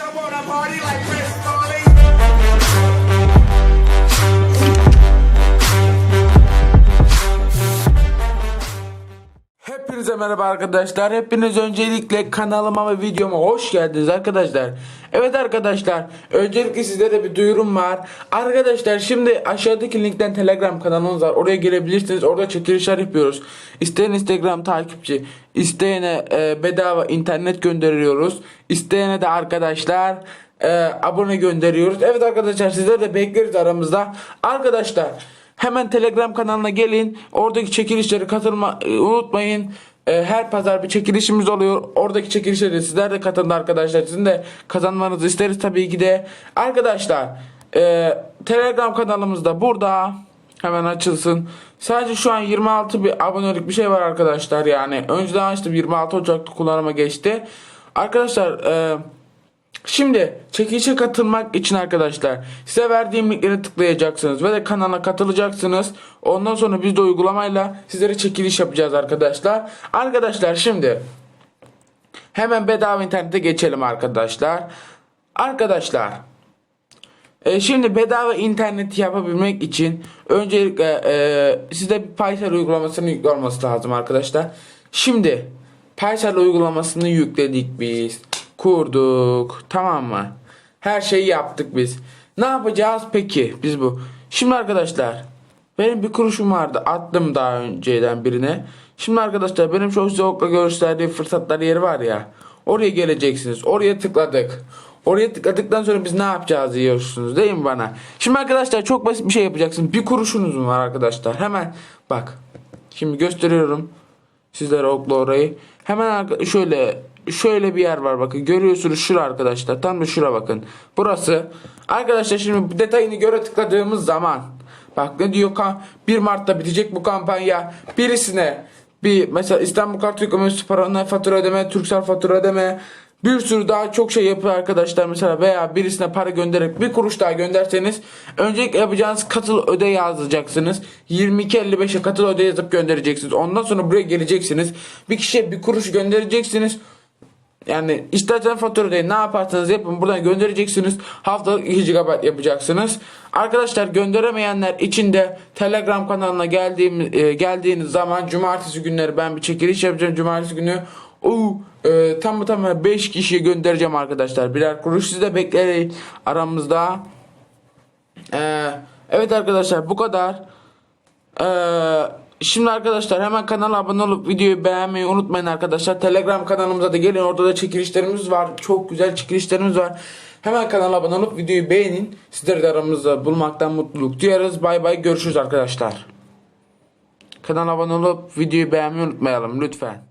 I wanna party like Chris merhaba arkadaşlar. Hepiniz öncelikle kanalıma ve videoma hoş geldiniz arkadaşlar. Evet arkadaşlar, öncelikle sizlere bir duyurum var. Arkadaşlar şimdi aşağıdaki linkten Telegram kanalımız var. Oraya gelebilirsiniz. Orada çekilişler yapıyoruz. İsteyen Instagram takipçi, isteyene e, bedava internet gönderiyoruz. İsteyene de arkadaşlar e, abone gönderiyoruz. Evet arkadaşlar sizleri de bekleriz aramızda. Arkadaşlar Hemen Telegram kanalına gelin. Oradaki çekilişlere katılma e, unutmayın. E, her pazar bir çekilişimiz oluyor. Oradaki çekilişlere sizler de katılın arkadaşlar. Sizin de kazanmanızı isteriz tabii ki de. Arkadaşlar e, Telegram kanalımızda burada. Hemen açılsın. Sadece şu an 26 bir abonelik bir şey var arkadaşlar yani. Önceden açtım 26 Ocak'ta kullanıma geçti. Arkadaşlar eee Şimdi çekilişe katılmak için arkadaşlar size verdiğim linkleri tıklayacaksınız ve de kanala katılacaksınız. Ondan sonra biz de uygulamayla sizlere çekiliş yapacağız arkadaşlar. Arkadaşlar şimdi hemen bedava internete geçelim arkadaşlar. Arkadaşlar e, şimdi bedava interneti yapabilmek için öncelikle e, size bir Paysel uygulamasını yüklü olması lazım arkadaşlar. Şimdi Paysel uygulamasını yükledik biz. Kurduk. Tamam mı? Her şeyi yaptık biz. Ne yapacağız peki biz bu? Şimdi arkadaşlar benim bir kuruşum vardı. Attım daha önceden birine. Şimdi arkadaşlar benim şu size okla gösterdiğim fırsatlar yeri var ya. Oraya geleceksiniz. Oraya tıkladık. Oraya tıkladıktan sonra biz ne yapacağız diyorsunuz değil mi bana? Şimdi arkadaşlar çok basit bir şey yapacaksın. Bir kuruşunuz mu var arkadaşlar? Hemen bak. Şimdi gösteriyorum sizlere okla orayı. Hemen şöyle şöyle bir yer var bakın. Görüyorsunuz şura arkadaşlar. Tam da şura bakın. Burası. Arkadaşlar şimdi detayını göre tıkladığımız zaman bak ne diyor kan 1 Mart'ta bitecek bu kampanya. Birisine bir mesela İstanbul Kart Yüklemesi paranı fatura ödeme, Turkcell fatura ödeme bir sürü daha çok şey yapıyor arkadaşlar mesela veya birisine para göndererek bir kuruş daha gönderseniz öncelikle yapacağınız katıl öde yazacaksınız. 22.55'e katıl öde yazıp göndereceksiniz. Ondan sonra buraya geleceksiniz. Bir kişiye bir kuruş göndereceksiniz. Yani istersen fatura değil ne yaparsanız yapın buradan göndereceksiniz. Haftalık 2 GB yapacaksınız. Arkadaşlar gönderemeyenler için de Telegram kanalına geldiğim e, geldiğiniz zaman cumartesi günleri ben bir çekiliş yapacağım. Cumartesi günü o e, tam tam 5 kişiye göndereceğim arkadaşlar. Birer kuruş siz de bekleyin aramızda. E, evet arkadaşlar bu kadar. Ee, şimdi arkadaşlar hemen kanala abone olup videoyu beğenmeyi unutmayın arkadaşlar. Telegram kanalımıza da gelin. Orada da çekilişlerimiz var. Çok güzel çekilişlerimiz var. Hemen kanala abone olup videoyu beğenin. Sizleri de aramızda bulmaktan mutluluk duyarız. Bay bay görüşürüz arkadaşlar. Kanala abone olup videoyu beğenmeyi unutmayalım lütfen.